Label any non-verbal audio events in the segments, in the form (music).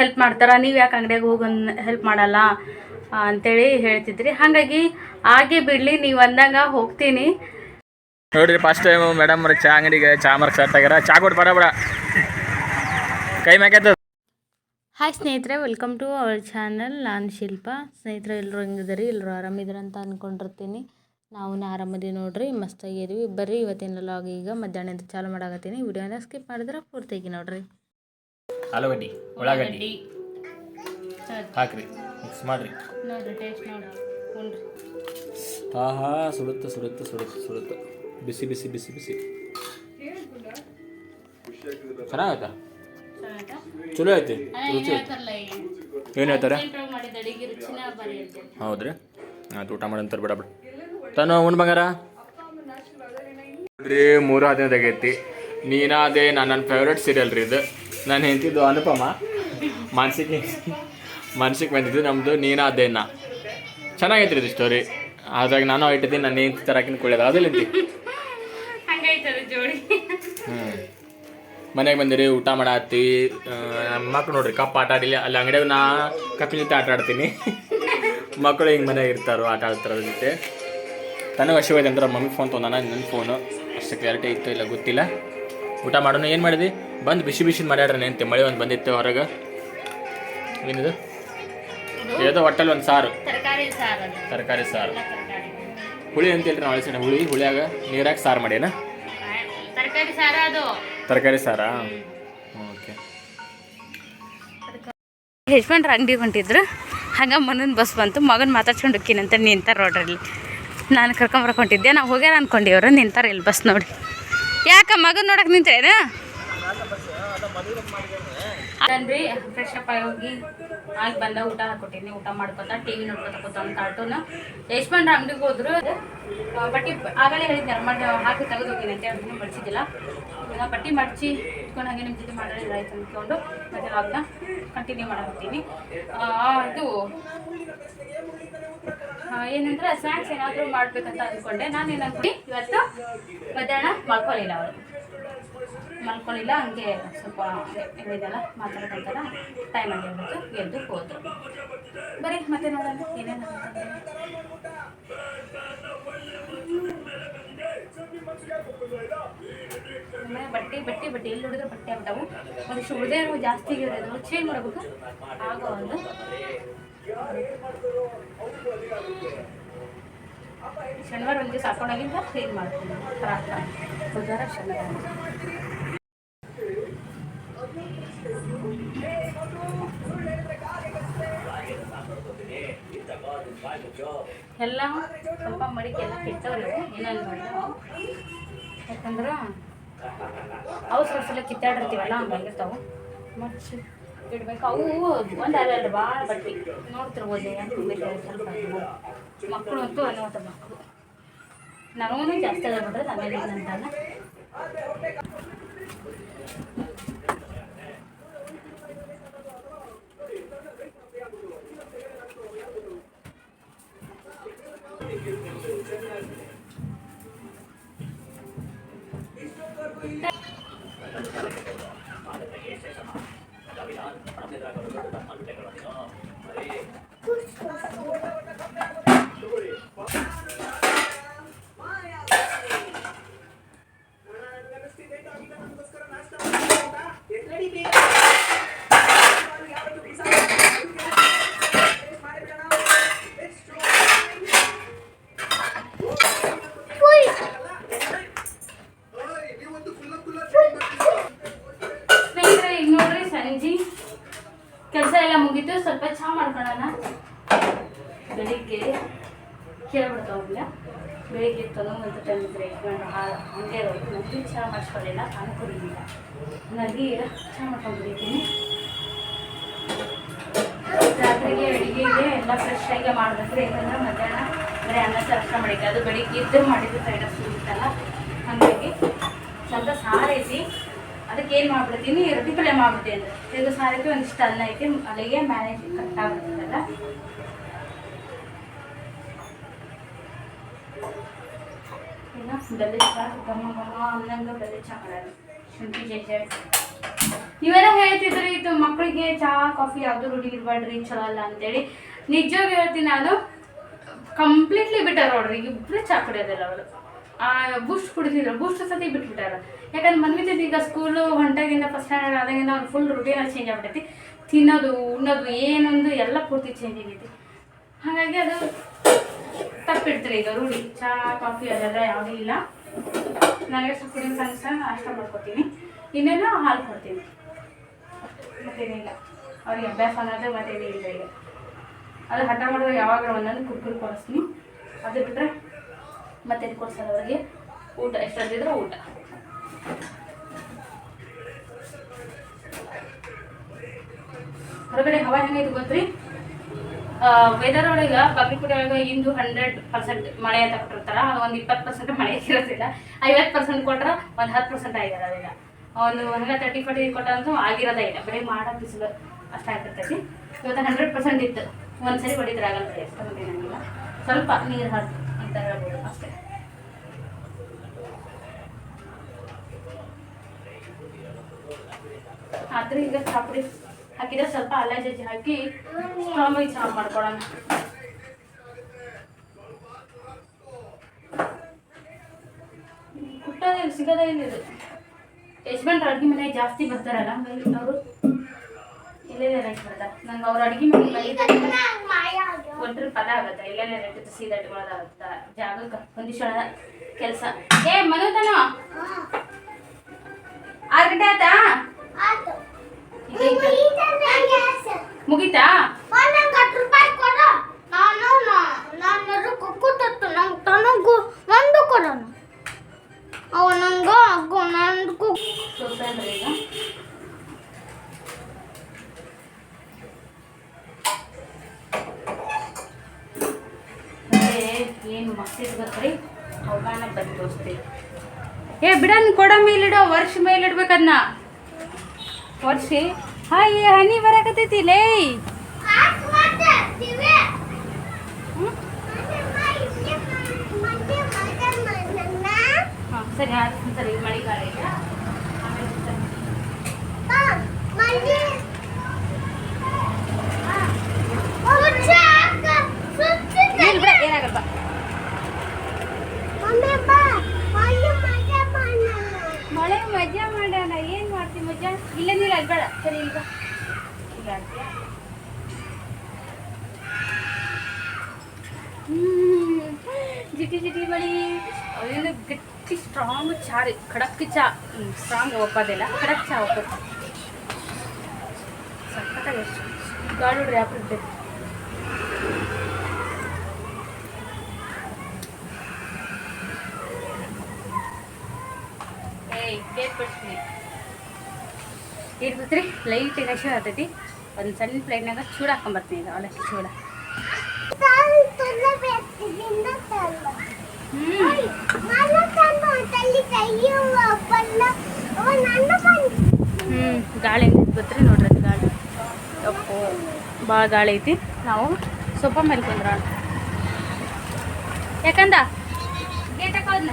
Help ಮಾಡ್ತಾರೆ? ನೀವು ಯಾಕೆ ಅಂಗಡಿಯಾಗ ಹೋಗಿ ಹೆಲ್ಪ್ ಮಾಡಲ್ಲ ಅಂತೇಳಿ ಹೇಳ್ತಿದ್ರಿ. ಹಾಗಾಗಿ ಹಾಗೆ ಬಿಡಲಿ ನೀವು ಅಂದಂಗ ಹೋಗ್ತೀನಿ. ನೋಡ್ರಿ ಫಸ್ಟ್ ಟೈಮ್ ಮೇಡಮ್ ಅವ್ರ ಚಾ ಅಂಗಡಿಗೆ ಚಾ ಮಾರ್ಕ್ ಸ್ಟಾರ್ಟ್ ಆಗ್ಯಾರ. ಚಾ ಕೊಟ್ಟು ಬಡ ಬಡ ಕೈ ಮ್ಯಾಕೈತದ ಹಾಯ್ ಸ್ನೇಹಿತರೆ ವೆಲ್ಕಮ್ ಟು ಅವರ್ ಚಾನಲ್ ನಾನು ಶಿಲ್ಪ. ಸ್ನೇಹಿತರೆ ಎಲ್ಲರೂ ಹೆಂಗಿದ್ದಾರೆ? ಎಲ್ಲರೂ ಆರಾಮಿದ್ರ ಅಂತ ಅಂದ್ಕೊಂಡಿರ್ತೀನಿ ನಾವು ಆರಾಮದಿ ನೋಡ್ರಿ ಮಸ್ತಾಗಿದ್ದೀವಿ ಬರ್ರಿ ಇವತ್ತಿನ ಲಾಗ್ ಈಗ ಮಧ್ಯಾಹ್ನದ ಚಾಲು ಮಾಡಾಕತ್ತೀನಿ. ವಿಡಿಯೋನ ಸ್ಕಿಪ್ ಮಾಡಿದ್ರೆ ಪೂರ್ತಿಯಾಗಿ ನೋಡ್ರಿ. ಆಲೂಗಡ್ಡಿ ಉಳ್ಳಾಗಡ್ಡಿ. ಹಾಕ್ರಿ ಮಿಕ್ಸ್ ಮಾಡ್ರಿ. ನೋಡ್ರಿ ಟೇಸ್ಟ್ ನೋಡಿ ಸುಡುತ್ತ ಹಾ ಹಾ ಸುಡುತ್ತ ಸುಡುತ್ತೆ ಸುಡುತ್ತ ಸುಡುತ್ತೆ. ಬಿಸಿ ಬಿಸಿ ಬಿಸಿ ಬಿಸಿ. ಚೆನ್ನಾಗೈತಾ? ಚಲೋ ಐತಿ ರುಚಿ ಏನು ಹೇಳ್ತಾರೆ? ಮಾಡಿದ ಅಡಿಗೆ ರುಚಿನ ಬರೀ ಹೌದ್ರಿ. ಆಯ್ತು ಊಟ ಮಾಡಂತಾರೆ ಬಿಡ ಬಿಡ ತಾನು ಉಣ್ ಬಂಗಾರ? ರೀ ಮೂರು ಹದಿನೈದು ಆಗೈತಿ ನೀನಾದೆ ನಾನು ನನ್ನ ಫೇವ್ರೆಟ್ ಸೀರಿಯಲ್ ರೀ ಇದು. ನಾನು ಹೆಂತಿದ್ದು ಅನುಪಮ. ಮಾನಸಿಕ ಮಾನಸಿಕ ಬಂದಿದ್ದು ನಮ್ಮದು ನೀನಾದೇನ ಚೆನ್ನಾಗೈತ್ರಿ ಇದು ಸ್ಟೋರಿ ಅದ್ರಾಗ ನಾನು ಇಟ್ಟಿದ್ದೀನಿ ನಾನು ಹೆಂತಿ ತರಕಿನ ಕುಳಿಯೋದು. ಅದಿಲ್ಲ ಜೋಡಿ. ಹ್ಞೂ ಮನೆಗೆ ಬಂದಿರಿ ಊಟ ಮಾಡತ್ತಿ. ನಮ್ಮ ಮಕ್ಳು ನೋಡ್ರಿ ಕಪ್ ಆಟ ಆಡಿಲ್ಲ. ಅಲ್ಲಿ ಅಂಗಡಿಯಾಗ ನಾ ಕಪ್ಪಿನ ಜೊತೆ ಆಟ ಆಡ್ತೀನಿ. ಮಕ್ಕಳು ಹಿಂಗೆ ಮನೆಯಾಗ ಇರ್ತಾರೋ ಆಟ ಆಡ್ತಾರ ಅದ್ರ ಜೊತೆ. ತನಗೆ ಹಸಿವಾಯ್ತು ಅಂದ್ರೆ ಮಮ್ಮಿ ಫೋನ್ ತೊಗೊಂಡಾನ ನನ್ನ ಫೋನು ಅಷ್ಟು ಕ್ಲಾರಿಟಿ ಇತ್ತು ಇಲ್ಲ ಗೊತ್ತಿಲ್ಲ. ಊಟ ಮಾಡೋಣ ಏನು ಮಾಡಿದ್ವಿ ಬಂದು ಬಿಸಿ ಬಿಸಿ ಮಾಡ್ಯಾಡ್ರಿ ನೆಂತೆ ಮಳೆ ಒಂದು ಬಂದಿತ್ತು ಹೊರಗೆ. ಏನಿದು? ಏನೋ ಒಟ್ಟಲ್ಲಿ ಒಂದು ಸಾರು. ತರಕಾರಿ ಸಾರು ಹುಳಿ ಅಂತ ಹೇಳ್ರಿ ನಾವು ಅಳಿಸೋಣ ಹುಳಿ ಹುಳಿಯಾಗ ನೀರಾಗ ಸಾರು ಮಾಡ್ಯಾನ? ತರಕಾರಿ ಸಾರ ಅದು. ತರಕಾರಿ ಸಾರಾ? ಓಕೆ. ಯಜಮಾನ್ರ ಅಂಗಡಿಗೆ ಹೊಂಟಿದ್ರು. ಹಂಗೆ ಮನನ ಬಸ್ ಬಂತು. ಮಗನ ಮಾತಾಡ್ಸ್ಕೊಂಡು ಹೋಗ್ತೀನಂತ ನಿಂತಾರೆ ನೋಡ್ರಿ ಇಲ್ಲಿ. ನಾನು ಕರ್ಕೊಂಬರ್ಕೊಂಡಿದ್ದೆ ನಾವು ಹೋಗ್ಯಾರ ಅನ್ಕೊಂಡಿವ್ರು. ನಿಂತಾರ ಇಲ್ಲಿ ಬಸ್ ನೋಡಿ. ಯಾಕ ಮಗನ ನೋಡಕ್ಕೆ ನಿಂತೇನ ಅನ್ರಿ ಫ್ರೆಶ್ ಅಪ್ ಆಗಿ ಹೋಗಿ ಆಗಿ ಬಂದ ಊಟ ಹಾಕೊಟ್ಟಿನಿ. ಊಟ ಮಾಡ್ಕೊತ ಟಿವಿ ನೋಡ್ಕೊತ ಕೂತ ಕಾರ್ಟೂನ್ ಯಶವಂತ್ರ ಅಂಗಡಿಗೆ ಹೋದ್ರು. ಬಟ್ಟಿ ಬಟ್ಟೆ ಆಗಲೇ ಹೇಳಿದ್ದೆ ಮಾಡಿ ಹಾಕಿ ತೆಗೆದು ಹೋಗಿನಿ ಅಂತ ಹೇಳಿ ಮಡಿಸಿದ್ದಿಲ್ಲ ಪಟ್ಟಿ ಮಡ್ಚಿ ಇಟ್ಕೊಂಡು ಹಾಗೆ ನಿಮ್ಮ ಜೊತೆ ಮಾಡಿದ್ರೆ ಆಯ್ತು ಅಂದ್ಕೊಂಡು ಮತ್ತೆ ಲಾಗ್ನ ಕಂಟಿನ್ಯೂ ಮಾಡಾಕತ್ತೀನಿ. ಇದು ಅದು ಏನಂದ್ರೆ ಸ್ನ್ಯಾಕ್ಸ್ ಏನಾದರೂ ಮಾಡ್ಬೇಕಂತ ಅಂದ್ಕೊಂಡೆ ನಾನು ಏನಂದ್ಬಿಟ್ಟು ಇವತ್ತು ಮಧ್ಯಾಹ್ನ ಮಲ್ಕೊಳ್ಳಿಲ್ಲ ಅವರು. ಮಲ್ಕೊಳ್ಳಿಲ್ಲ ಹಂಗೆ ಸ್ವಲ್ಪ ಹೇಳಿದಲ್ಲ ಮಾತಾಡ್ಕೊಂತಾರ ಟೈಮ್ ಆಗಿರ್ಬೋದು ಎದ್ದು ಹೋದ್ರು. ಬರೀ ಮತ್ತೆ ನೋಡೋಣ ಏನೇನು ಬಟ್ಟೆ ಬಟ್ಟೆ ಬಟ್ಟೆ. ಎಲ್ಲಿ ನೋಡಿದ್ರೆ ಬಟ್ಟೆ ಆಗ್ಬಿಟ್ಟವು. ಒಂದಿಷ್ಟು ಉಳಿದೇ ಜಾಸ್ತಿ ಇರೋದು ಚೇಂಜ್ ಮಾಡಬೇಕು. ಆಗೋ ಒಂದು. ಶನಿವಾರ ಒಂದು ದಿವಸ ಹಾಕೊಂಡಾಗಿಂದ ಕ್ಲೀನ್ ಮಾಡ್ತೀನಿ ಶನಿವಾರ. ಎಲ್ಲ ಸ್ವಲ್ಪ ಮಡಿಕೆ ಎಲ್ಲ ಕೆಟ್ಟವ್ರಿ ಏನೇನು ಮಾಡಿದ್ರು ಯಾಕಂದ್ರೆ ಅವು ಸ್ವಲ್ಪ ಕಿತ್ತಾಡಿರ್ತೀವಲ್ಲ ಹಂಗಾಗಿರ್ತಾವೆ ಮಚ್ಚಿ ಇಡ್ಬೇಕು. ಅವು ಒಂದು ಅಲ್ಲ ಭಾಳ ಬಟ್ಟಿ. ನೋಡ್ತಿರ್ಬೋದು ಸ್ವಲ್ಪ ಮಕ್ಕಳು ಅಂತೂ ಅನ್ನೋತ ಮಕ್ಕಳು ನನಗೂ ಜಾಸ್ತಿ ಅದ ನೋಡ್ರಿ ಆಮೇಲೆ ಏನಂತಲ್ಲ Thank you. ಎಲ್ಲ ಫ್ರೆಶ್ ಆಗಿ ಮಾಡಬೇಕು ಯಾಕಂದ್ರೆ ಮಧ್ಯಾಹ್ನ ಬರೀ ಅನ್ನ ಸಾರು ಮಾಡಿ ಅದು ಬೆಳಿಗ್ಗೆ ಇದ್ದು ಮಾಡಿದ್ದು ಸೈಡ್ ಸಿಗುತ್ತಲ್ಲ ಹಂಗಾಗಿ ಸ್ವಲ್ಪ ಸಾರೈಸಿ ಅದಕ್ಕೆ ಏನು ಮಾಡ್ಬಿಡ್ತೀನಿ? ರೊಟ್ಟಿ ಪಲ್ಯ ಮಾಡ್ಬಿಡ್ತೀನಿ ಇದು ಸಾರಿಗೆ ಒಂದಿಷ್ಟು ಅನ್ನ ಐತಿ. ಅಲ್ಲಿಗೆ ಮ್ಯಾನೇಜ್ ಕಟ್ ಆಗ್ಬಿಡ್ತದಲ್ಲ. ಇವೆಲ್ಲ ಘಮ ಘಮ ಅನ್ನಂಗೆ ಚಾ ಶುಂಠಿ ನೀವೆಲ್ಲ ಹೇಳ್ತಿದ್ರಿ ಇದು ಮಕ್ಕಳಿಗೆ ಚಹಾ, ಕಾಫಿ ಯಾವುದು ರುಡಿ ಇರಬೇಡ್ರಿ ಚಲೋ ಅಲ್ಲ ಅಂತೇಳಿ. ನಿಜವಾಗಿ ಹೇಳ್ತೀನಿ ನಾನು ಕಂಪ್ಲೀಟ್ಲಿ ಬಿಟ್ಟಾರ ನೋಡ್ರಿ ಇಬ್ಬರು ಚಾ ಕುಡಿಯೋದಿಲ್ಲ ಅವರು. ಬೂಸ್ಟ್ ಕುಡಿತಿದ್ರು ಬೂಸ್ಟ್ ಸತಿ ಬಿಟ್ಬಿಟ್ಟಾರ. ಯಾಕಂದ್ರೆ ಮನ್ವಿದ್ದ ಈಗ ಸ್ಕೂಲು ಹೊಂಟಾಗಿಂದ ಫಸ್ಟ್ ಸ್ಟ್ಯಾಂಡರ್ಡ್ ಆದಾಗಿಂದ ಅವ್ನು ಫುಲ್ ರುಟೀನ್ ಚೇಂಜ್ ಆಗ್ಬಿಟ್ಟೈತಿ. ತಿನ್ನೋದು, ಉಣ್ಣೋದು, ಏನೊಂದು ಎಲ್ಲ ಪೂರ್ತಿ ಚೇಂಜ್ ಆಗೈತಿ. ಹಾಗಾಗಿ ಅದು ತಪ್ಪಿಡ್ತೀರಿ ಈಗ ರೂಢಿ. ಚಾ, ಕಾಫಿ ಅದೆಲ್ಲ ಯಾವುದೂ ಇಲ್ಲ. ನನಗೆ ಸ್ವಲ್ಪ ಕುಡಿಯೋ ಸಣ್ಣ ಅಷ್ಟ ಮಾಡ್ಕೊತೀನಿ. ಇನ್ನೆಲ್ಲ ಹಾಲು ಕೊಡ್ತೀನಿ. ಮತ್ತೇನಿಲ್ಲ. ಅವ್ರಿಗೆ ಅಭ್ಯಾಸ ಅನ್ನೋದೇ ಮತ್ತೇನಿಲ್ಲ ಈಗ. ಅದು ಹಠ ಮಾಡಿದ್ರೆ ಯಾವಾಗ ಒಂದೊಂದು ಕುರ್ಕುರು ಕೊಡಿಸ್ತೀನಿ. ಅದು ಬಿಟ್ಟರೆ ಮತ್ತೇನು ಕೊಡ್ಸೋದು ಅವರಿಗೆ. ಊಟ ಎಷ್ಟಿದ್ರೆ ಊಟ. ಹೊರಗಡೆ ಹವಾ ಹೆಂಗೈತೆ ಗೊತ್ತ್ರಿ? ವೆದರ್ ಒಳಗೆ ಬಾಗಲಕೋಟೆ ಒಳಗೆ ಇಂದು ಹಂಡ್ರೆಡ್ ಪರ್ಸೆಂಟ್ ಮಳೆ ಅಂತ ಕೊಟ್ಟಿರ್ತಾರ. ಒಂದು ಇಪ್ಪತ್ತು ಪರ್ಸೆಂಟ್ ಮಳೆ ಇರೋದಿಲ್ಲ. ಐವತ್ತು ಪರ್ಸೆಂಟ್ ಕೊಟ್ರೆ ಒಂದು ಹತ್ತು ಪರ್ಸೆಂಟ್ ಆಗಿರೋದಿಲ್ಲ. ಒಂದು ಹಂಗೆ ತರ್ಟಿ ಫಾರ್ಟಿ ಕೊಟ್ಟಂತೂ ಆಗಿರೋದೇ ಇಲ್ಲ. ಬರೀ ಮಾಡೋ ಬಿಸಿಲು ಅಷ್ಟ ಆಗಿರ್ತೈತಿ. ಇವತ್ತು ಹಂಡ್ರೆಡ್ ಪರ್ಸೆಂಟ್ ಇತ್ತು. ಒಂದು ಸರಿ ಹೊಡಿದ್ರೆ ಆಗಲ್ಲ. ರೀ ಅಷ್ಟೊಂದು ಏನಾಗಿಲ್ಲ ಸ್ವಲ್ಪ ನೀರು ಹಾಕಿ ಅಂತ ಹೇಳ್ಬೋದು ಅಷ್ಟೇ. ಆದ್ರೆ ಈಗ ಚಾಪುಡಿ ಹಾಕಿದ್ರೆ ಸ್ವಲ್ಪ ಅಲ್ಲ ಜಜ್ಜಿ ಹಾಕಿ ಸ್ಟ್ರಾಂಗ್ ಆಗಿ ಚೆನ್ನಾಗಿ ಮಾಡ್ಕೊಳ್ಳೋಣ. ಕುಟ್ಟೋದೇ ಸಿಗೋದೇ ಇಲ್ಲ ಇದು ಯಜಮಾನ್ರ ಅಡುಗೆ ಮನೆಗೆ ಜಾಸ್ತಿ ಬರ್ತಾರಲ್ಲ, ಹಂಗಾಗಿ ಅವರು ಇಲ್ಲೇ ರೈಟ್ ಬರ್ತಾರೆ ನಂಗೆ ಅವ್ರ ಅಡುಗೆ ಮನೆ ಒಂದ್ರ ಪದ ಆಗುತ್ತೆ. ಇಲ್ಲೆಲ್ಲ ರೇಟ್ ಸೀದಾ ಇಟ್ಕೊಳ್ಳೋದಾಗತ್ತ ಜಾಗಕ್ಕೆ ಹೊಂದಿಸೋಣ ಕೆಲಸ. ಏ ಮನೋತನ ಆರು ಗಂಟೆ ಆಯ್ತಾ? ಈಗ ಈ ಕಡೆ- ನಂದು ತೋರ್ಸಲ್ರಿ ಈಗ? ಏನು ಮಸ್ತಿದ್ ಗೊತ್ತ್ರಿ ಅವಮಾನ ಬಂದು ತೋರಿಸ್ತೀವಿ ಏ ಬಿಡನ್ ಕೊಡ ಮೇಲಿಡೋ ವರ್ಷ ಮೇಲಿಡ್ಬೇಕದ್ನ. ವರ್ಷಿ. ಹಾಯ್ ಹನಿ ಬರಾಕತೈತಿ ಲೇ. ಹಾಂ ಸರಿ ಆಯ್ತು ಸರಿ ಮಳೆಗಾಲ ಈಗ ಆಮೇಲೆ ಸರಿ. ಇಲ್ಲ ಬಿಡ ಏನಾಗಲ್ಲ ಮಳೆ ಮಜಾ ಮಾಡೋಣ ಏನು ಮಾಡ್ತೀವಿ ಮಜಾ ಇಲ್ಲ ನೀರು ಅಲ್ಲಿ ಬೇಡ ಸರಿ ಈಗ ಈಗ ಆಡ್ತೀಯಾ? ಹ್ಮ್. ಜಿಟಿ ಜಿಟಿ ಮಳಿ ಅದೇನು ಗಟ್ಟಿ ಸ್ಟ್ರಾಂಗ್ ಚಾ ರೀ ಖಡಕ್ ಚಾ ಸ್ಟ್ರಾಂಗ್ ಒಪ್ಪೋದಿಲ್ಲ. ಖಡಕ್ ಚಾ ಒಪ್ಪೋದು ಸಖತ್ತಾಗಿ ಎಷ್ಟು? ಗಾಳಿ ನೋಡ್ರಿ ಬೇಗ ಬಿಡ್ತೀನಿ ಇರ್ತೈತ್ರಿ ಲೈಟ್ ಹಸಿ ಆಗ್ತೈತಿ. ಒಂದು ಸಣ್ಣ ಪ್ಲೇಟ್ನಾಗ ಚೂಡ ಹಾಕೊಂಬರ್ತೀನಿ ಈಗ ಅವಲಕ್ಕಿ ಚೂಡ. ಹ್ಞೂ ಹ್ಞೂ ಗಾಳಿ ಗೊತ್ತ್ರಿ ನೋಡ್ರಿ ಅದು ಗಾಳಿ. ಅಪ್ಪೋ ಭಾಳ ಗಾಳಿ ಐತಿ. ನಾವು ಸೊಪ್ಪ ಮೇಲೆ ಕುಂದ್ರೋಣ ಯಾಕಂದ? ಗೇಟ್ ಹಾಕೋದ್ನ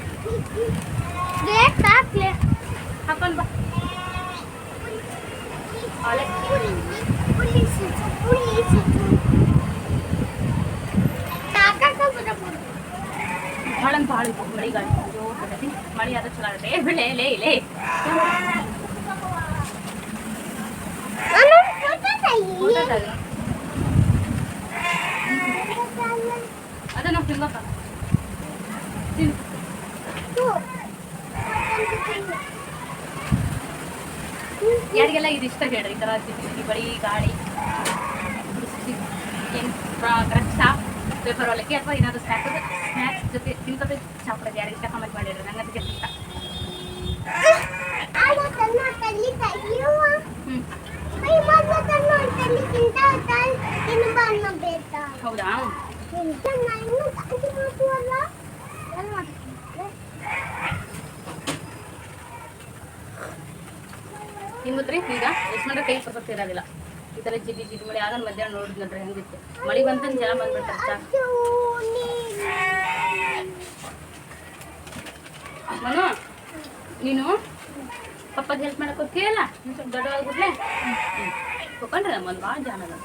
ಹಾಕೊಂಡು ಬಾ. ಅವಲಕ್ಕಿ ಭಾಳ ಅಂತ ಭಾಳ ಐತಿ ಮಳೆ ಗಾಳಿ ಜೋರ್ ಬರ್ತೈತಿ ಮಳೆ ಆದ್ರೆ ಚಲೋ ಆಗುತ್ತೆ ಏ ಬಿಳೆ ಲೇ ಲೇ ಊಟದಾಗ ಅದ ನಾವು ತಿನ್ಬೇಕ ತಿನ್ ಯಾರಿಗೆಲ್ಲ ಇದು ಇಷ್ಟ ಹೇಳ್ರಿ ಈ ಥರ ಬಿಸಿ ಬಳಿ ಗಾಳಿ ಏನು ಕರೆಕ್ಟ್ ಚಾ ಪೇಪರ್ ಅವಲಕ್ಕಿ ಅಥವಾ ಏನಾದ್ರು ಸ್ನ್ಯಾಕ್ ಸ್ನ್ಯಾಕ್ಸ್ ಜೊತೆ ತಿನ್ಕೋತ ಚಾ ಕೊಡೋದು ಯಾರಿಗೆ ಇಷ್ಟ ಕಮೆಂಟ್ ಮಾಡಿಡ್ರಿ ನಂಗೆ ಅದಕ್ಕೆ ಇಷ್ಟ ಹ್ಞೂ ಹೌದಾ ಹಿಂಗುತ್ರಿ ಈಗ ಯಜಮಾನ್ರ ಕೈ ಪ್ರಸಕ್ತಿ ಇರೋದಿಲ್ಲ ಈ ಥರ ಜಿಟಿ ಜಿಟಿ ಮಳೆ ಆಗ ಮಧ್ಯಾಹ್ನ ನೋಡಿದ್ ನೋಡ್ರಿ ಹೆಂಗಿತ್ತು ಮಳೆ ಬಂತಂದು ಜನ ಬಂದ್ಬಿಡ್ತಾರೆ ಚಾ ಮನು, ನೀನು? ಪಪ್ಪಗೆ ಹೆಲ್ಪ್ ಮಾಡಕ್ಕೆ ಹೋಗ್ತೀಯಲ್ಲ? ನೀನು ಸ್ವಲ್ಪ ದೊಡ್ಡವಾಗ್ಬಿಡ್ಲೆ ಹೋಗ್ಕೊಂಡ್ರೆ ನಮ್ಮದು ಭಾಳ ಜಾನ ಅದ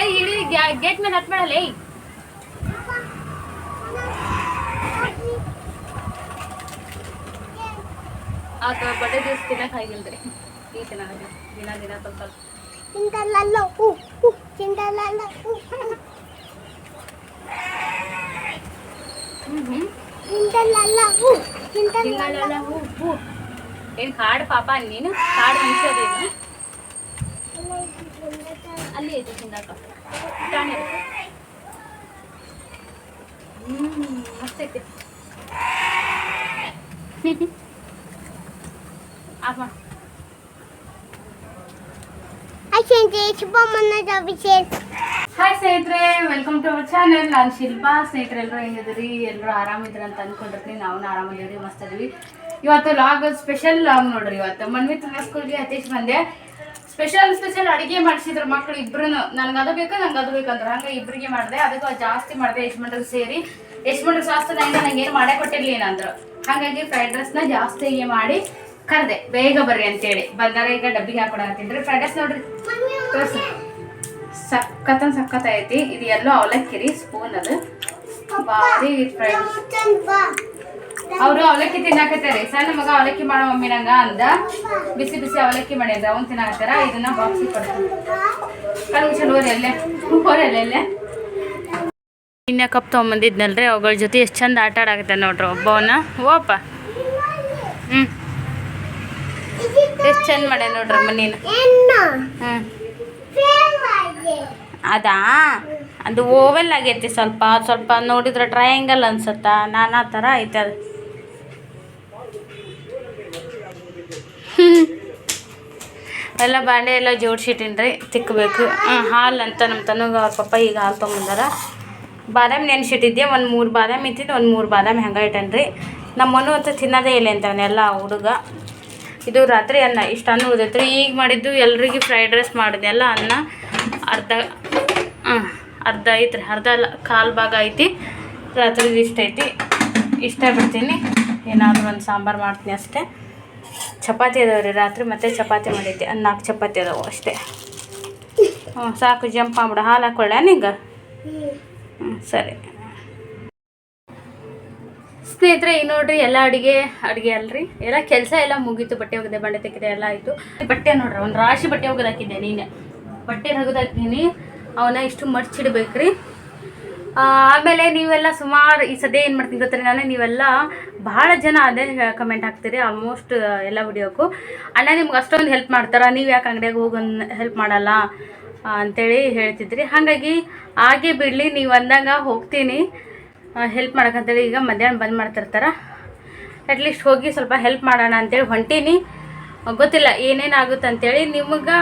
ಏಯ್ ಇಳಿ ಗೇಟ್ ಮೇಲೆ ಹತ್ಬೇಡಲ್ಲ ಏಯ್. ಆತ ಬಡ್ಡೆ ದಿವಸ ತಿನ್ನಕ್ ಆಗಿಲ್ರಿ. ಈ ತಿನ್ನೋದು ದಿನ ದಿನ ಸ್ವಲ್ಪ ಸ್ವಲ್ಪ Cinderella, uh, uh, Cinderella, uh, uh. ಹ್ಞೂ ಹ್ಞೂ Cinderella, uh, Cinderella. ತಿಂಗಳಲ್ಲ ಹೂ ಹೂ ಏನು ಕಾಡು ಪಾಪ ನೀನು ಕಾಡು ಮನುಷ್ಯದೇನು ಅಲ್ಲಿ ಐತೆ ತಿಂದಾಕ ಟಾಣೆ ಹ್ಞೂ ಮಸ್ತ್ ಐತಿ ಆಫ್ ಮಾಡು ಹಾಯ್ ಸ್ನೇಹಿತರೆ ವೆಲ್ಕಮ್ ಟು ಅವರ್ ಚಾನೆಲ್ ನಾನು ಶಿಲ್ಪಾ. ಸ್ನೇಹಿತರೆ ಎಲ್ಲರೂ ಹೆಂಗಿದ್ರಿ ಎಲ್ಲರೂ ಆರಾಮಿದ್ರ ಅಂತ ಅನ್ಕೊಂಡಿರ್ತೀನಿ. ನಾವು ಆರಾಮಿದ್ದೀವಿ, ಮಸ್ತ್ ಅದೀವಿ ಇವತ್ತು ಲಾಗ್ ಸ್ಪೆಷಲ್ ಲಾಗ್ ನೋಡ್ರಿ. ಇವತ್ತು ಮನ್ವಿತ್ ಸ್ಕೂಲ್ಗೆ ಅತೀಶ್ ಬಂದೆ. ಸ್ಪೆಷಲ್ ಸ್ಪೆಷಲ್ ಅಡಿಗೆ ಮಾಡಿಸಿದ್ರು ಮಕ್ಳು ಇಬ್ರು ನನ್ಗೆ ಅದು ಬೇಕು, ನಂಗೆ ಅದು ಬೇಕಂದ್ರೆ ಹಂಗೆ ಇಬ್ಬರಿಗೆ ಮಾಡಿದೆ. ಅದಕ್ಕೆ ಜಾಸ್ತಿ ಮಾಡಿದೆ ಯಶ್ಮಂಡ್ರಿಗೆ ಸೇರಿ. ಯಶ್ಮಂಡ್ರಿಗೆ ಶಾಸ್ತ್ರ ನಂಗೆ ಏನು ಮಾಡೇ ಕೊಟ್ಟಿರ್ಲಿಲ್ಲ ಅಂದ್ರು. ಹಾಗಾಗಿ ಫ್ರೈಡ್ ರೈಸ್ನ ಜಾಸ್ತಿ ಮಾಡಿ ಕರೆದೆ, ಬೇಗ ಬರ್ರಿ ಅಂತೇಳಿ. ಬಂದಾಗ ಈಗ ಡಬ್ಬಿಗೆ ಹಾಕೊಡತ್ತೀನಿ ಫ್ರೈಡ್ ರೈಸ್ ನೋಡ್ರಿ. ತೋರ್ಸಿ. ಸಖತ್ ಸಖತ್ ಐತಿ ಇದು ಎಲ್ಲೋ ಅವಲಕ್ಕಿ ರೀ ಸ್ಪೂನ್ ಅದು. ಭಾರಿ ಅವರು ಅವಲಕ್ಕಿ ತಿನ್ನಾಕತ್ತಾರೆ. ಸಣ್ಣ ಮಗ ಅವಲಕ್ಕಿ ಮಾಡೋ ಮಮ್ಮಿ ನಂಗ ಅಂದ. ಬಿಸಿ ಬಿಸಿ ಅವಲಕ್ಕಿ ಮಾಡಿದ್ರೆ ಅವ್ನು ತಿನ್ನಾಕತ್ತಾರ. ಇದನ್ನ ಬಾಕ್ಸಿಗೆ ಕೊಡ್ತಾರೆ. ನಿನ್ನೆ ಇನ್ನ ಕಪ್ ತೊಗೊಂಬಂದಿದ್ನಲ್ರಿ. ಅವುಗಳ ಜೊತೆ ಎಷ್ಟು ಚಂದ ಆಟ ಆಡಾಕತ್ತೆ ನೋಡ್ರಿ ಒಬ್ಬವನ್ನ. ಓಪ ಹ್ಞೂ ಎಷ್ಟು ಚೆಂದ ಮಾಡ್ಯ ನೋಡ್ರಿ ಮನೇನ ಹ್ಞೂ ಅದಾ? ಅದು ಓವೆಲ್ ಆಗೈತಿ ಸ್ವಲ್ಪ ಸ್ವಲ್ಪ ನೋಡಿದ್ರೆ ಟ್ರಯಾಂಗಲ್ ಅನ್ಸುತ್ತ? ನಾನಾ ಥರ ಐತೆ ಅದು. ಎಲ್ಲ ಬಾಂಡೆ ಎಲ್ಲ ಜೋಡಿಸಿಟ್ಟಿನ್ರಿ ತಿಕ್ಕಬೇಕು ಹಾಂ ಹಾಲು ಅಂತ ನಮ್ಮ ತನಗ ಅವ್ರ ಪಪ್ಪ ಈಗ ಹಾಲು ತೊಗೊಂಬಂದಾರ. ಬಾದಾಮಿ ನೆನೆಸಿಟ್ಟಿದ್ದೆ ಒಂದು ಮೂರು ಬಾದಾಮಿ ಇತ್ತಿದ್ದು ಒಂದು ಮೂರು ಬಾದಾಮಿ ಹಂಗೆ ಇಟ್ಟನ್ರಿ. ನಮ್ಮ ಮನು ಅಂತ ತಿನ್ನೋದೇ ಇಲ್ಲ ಅಂತವನ್ನೆಲ್ಲ ಹುಡುಗ. ಇದು ರಾತ್ರಿ ಅನ್ನ, ಇಷ್ಟು ಅನ್ನ ಉಳಿದೈತ್ರಿ. ಈಗ ಮಾಡಿದ್ದು ಎಲ್ರಿಗೂ ಫ್ರೈಡ್ ರೈಸ್ ಮಾಡಿದೆ ಎಲ್ಲ ಅನ್ನ ಅರ್ಧ ಅರ್ಧ ಐತ್ರಿ, ಅರ್ಧ ಅಲ್ಲ ಕಾಲು ಭಾಗ ಐತಿ. ರಾತ್ರಿ ಇಷ್ಟ ಐತಿ. ಇಷ್ಟ ಬಿಡ್ತೀನಿ ಏನಾದರೂ ಒಂದು ಸಾಂಬಾರು ಮಾಡ್ತೀನಿ ಅಷ್ಟೇ. ಚಪಾತಿ ಅದಾವೆ ರೀ ರಾತ್ರಿ, ಮತ್ತೆ ಚಪಾತಿ ಮಾಡೈತಿ ಒಂದು ನಾಲ್ಕು ಚಪಾತಿ ಅದಾವೆ ಅಷ್ಟೇ. ಹ್ಞೂ ಸಾಕು, ಜಂಪ್ ಮಾಡ್ಬಿಡ. ಹಾಲು ಹಾಕೊಳ್ಳ ನಿಂಗೆ? ಹ್ಞೂ ಸರಿ. ಸ್ನೇಹಿತರೆ, ಈ ನೋಡ್ರಿ, ಎಲ್ಲ ಅಡುಗೆ ಅಡುಗೆ ಅಲ್ರಿ? ಎಲ್ಲ ಕೆಲಸ ಎಲ್ಲ ಮುಗೀತು. ಬಟ್ಟೆ ಒಗೆದೆ ಬಂಡೆ ತೆಗೆದೆ ಎಲ್ಲ ಆಯಿತು. ಬಟ್ಟೆ ನೋಡ್ರಿ, ಒಂದು ರಾಶಿ ಬಟ್ಟೆ ಒಗೆದಾಕಿದ್ದೆ ನೀನೆ. ಬಟ್ಟೆ ಒಗೆದಾಕಿದ್ದೀನಿ ಅವನ್ನ ಇಷ್ಟು ಮಡ್ಚಿಡ್ಬೇಕ್ರಿ. ಆಮೇಲೆ ನೀವೆಲ್ಲ ಸುಮಾರು ಈ ಸದ್ಯ ಏನು ಮಾಡ್ತೀನಿ ಗೊತ್ತಾರೆ ನಾನು? ನೀವೆಲ್ಲ ಭಾಳ ಜನ ಅದೇ ಕಮೆಂಟ್ ಹಾಕ್ತೀರಿ. ಆಲ್ಮೋಸ್ಟ್ ಎಲ್ಲ ವಿಡಿಯೋಕ್ಕೂ. ಅಣ್ಣ, ನಿಮ್ಗೆ ಅಷ್ಟೊಂದು ಹೆಲ್ಪ್ ಮಾಡ್ತಾರ. ನೀವು ಯಾಕೆ ಅಂಗಡಿಯಾಗ ಹೋಗಿ ಹೆಲ್ಪ್ ಮಾಡಲ್ಲ ಅಂತೇಳಿ ಹೇಳ್ತಿದ್ರಿ. ಹಾಗಾಗಿ, ಹಾಗೆ ಬಿಡಲಿ, ನೀವು ಅಂದಾಗ ಹೋಗ್ತೀನಿ. ಹೆಲ್ಪ್ ಮಾಡಕ್ಕಂತೇಳಿ ಈಗ ಮಧ್ಯಾಹ್ನ ಬಂದ್ ಮಾಡ್ತಿರ್ತಾರೆ. ಅಟ್ಲೀಸ್ಟ್ ಹೋಗಿ ಸ್ವಲ್ಪ ಹೆಲ್ಪ್ ಮಾಡೋಣ ಅಂತೇಳಿ ಹೊಂಟೀನಿ. ಗೊತ್ತಿಲ್ಲ ಏನೇನಾಗುತ್ತೆ ಅಂತೇಳಿ ನಿಮಗೆ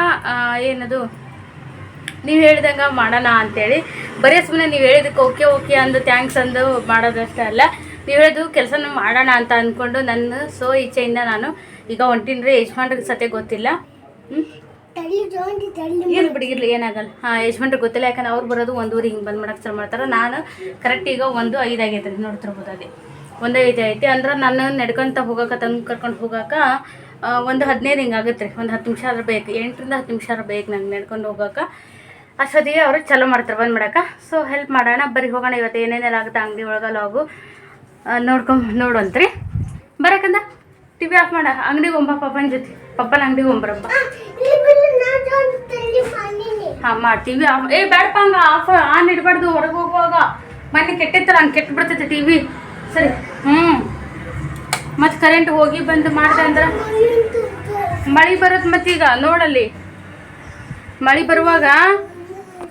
ಏನದು, ನೀವು ಹೇಳ್ದಂಗೆ ಮಾಡೋಣ ಅಂತೇಳಿ. ಬರೀ ಸುಮ್ಮನೆ ನೀವು ಹೇಳಿದಕ್ಕೆ ಓಕೆ ಓಕೆ ಅಂದು ಥ್ಯಾಂಕ್ಸ್ ಅಂದು ಮಾಡೋದಷ್ಟೇ ಅಲ್ಲ. ನೀವು ಹೇಳಿದ್ದು ಕೆಲಸನ ಮಾಡೋಣ ಅಂತ ಅಂದ್ಕೊಂಡು ನನ್ನ ಸೊ ಇಚ್ಛೆಯಿಂದ ನಾನು ಈಗ ಹೊಂಟೀನಿ ರೀ ಯಜಮಾನ್ರಿಗೆ ಸತೆ ಗೊತ್ತಿಲ್ಲ. ಹ್ಞೂ ಇರ್ಲಿ ಬಿಡಿ, ಇರ್ಲಿ, ಏನಾಗಲ್ಲ. ಹಾಂ ಯಜಮಾನ್ರಿಗೆ ಗೊತ್ತಿಲ್ಲ, ಯಾಕಂದ್ರೆ ಅವ್ರು ಬರೋದು ಒಂದೂವರೆ ಹಿಂಗೆ ಬಂದು ಮಾಡಕ್ಕೆ ಸ್ಟಾರ್ಟ್ ಮಾಡ್ತಾರೆ. ನಾನು ಕರೆಕ್ಟ್ ಈಗ ಒಂದು ಐದು ಆಗೈತೆ ರೀ ನೋಡ್ತಿರ್ಬೋದು ಅಲ್ಲಿ. ಒಂದು ಐದು ಐತಿ ಅಂದ್ರೆ ನಾನು ನಡ್ಕೊಂತ ಹೋಗಕ್ಕೆ ತಂದು ಕರ್ಕೊಂಡು ಹೋಗಕ್ಕೆ ಒಂದು ಹದಿನೈದು ಹಿಂಗೆ ಆಗುತ್ತೆ ರೀ. ಒಂದು ಹತ್ತು ನಿಮಿಷ ಆದ್ರೆ ಬೇಕು. ಎಂಟರಿಂದ ಹತ್ತು ನಿಮಿಷ ಆದ್ರೆ ಬೇಕು ನಂಗೆ ನಡ್ಕೊಂಡು ಹೋಗಕ್ಕೆ ಅಷ್ಟೊತ್ತಿಗೆ ಅವರು ಚಲೋ ಮಾಡ್ತಾರೆ ಬಂದು ಮಾಡಕ್ಕೆ ಸೊ ಹೆಲ್ಪ್ ಮಾಡೋಣ. ಬರೀ ಹೋಗೋಣ, ಇವತ್ತು ಏನೇನೆಲ್ಲ ಆಗುತ್ತೆ ಅಂಗಡಿ ಒಳಗೆ ಲಾಗು ನೋಡ್ಕೊಂಡು ನೋಡುವಂತ್ರಿ. ಬರಕಂದ. ಟಿ ವಿ ಆಫ್ ಮಾಡ. ಅಂಗಡಿಗೆ ಒಂಬ ಪಪ್ಪನ ಜೊತೆ. ಪಪ್ಪನ ಅಂಗಡಿಗೆ ಹೋಗ್ಬರಪ್ಪ ಹಾಂ ಮಾಡ್ತೀವಿ. ಏ ಬೇಡಪ್ಪ ಹಂಗೆ ಆಫ್ ಆನ್ ಇಡಬಾರ್ದು ಹೊರಗೆ ಹೋಗುವಾಗ. ಮನೆ ಕೆಟ್ಟಿತ್ತಲ್ಲ ಹಂಗೆ ಕೆಟ್ಟು ಬಿಡ್ತೈತೆ ಟಿ ವಿ ಸರಿ. ಹ್ಞೂ ಮತ್ತು ಕರೆಂಟ್ ಹೋಗಿ ಬಂದು ಮಾಡಿದೆ ಅಂದ್ರೆ? ಮಳೆ ಬರುತ್ತೆ ಮತ್ತೀಗ ನೋಡಲ್ಲಿ. ಮಳೆ ಬರುವಾಗ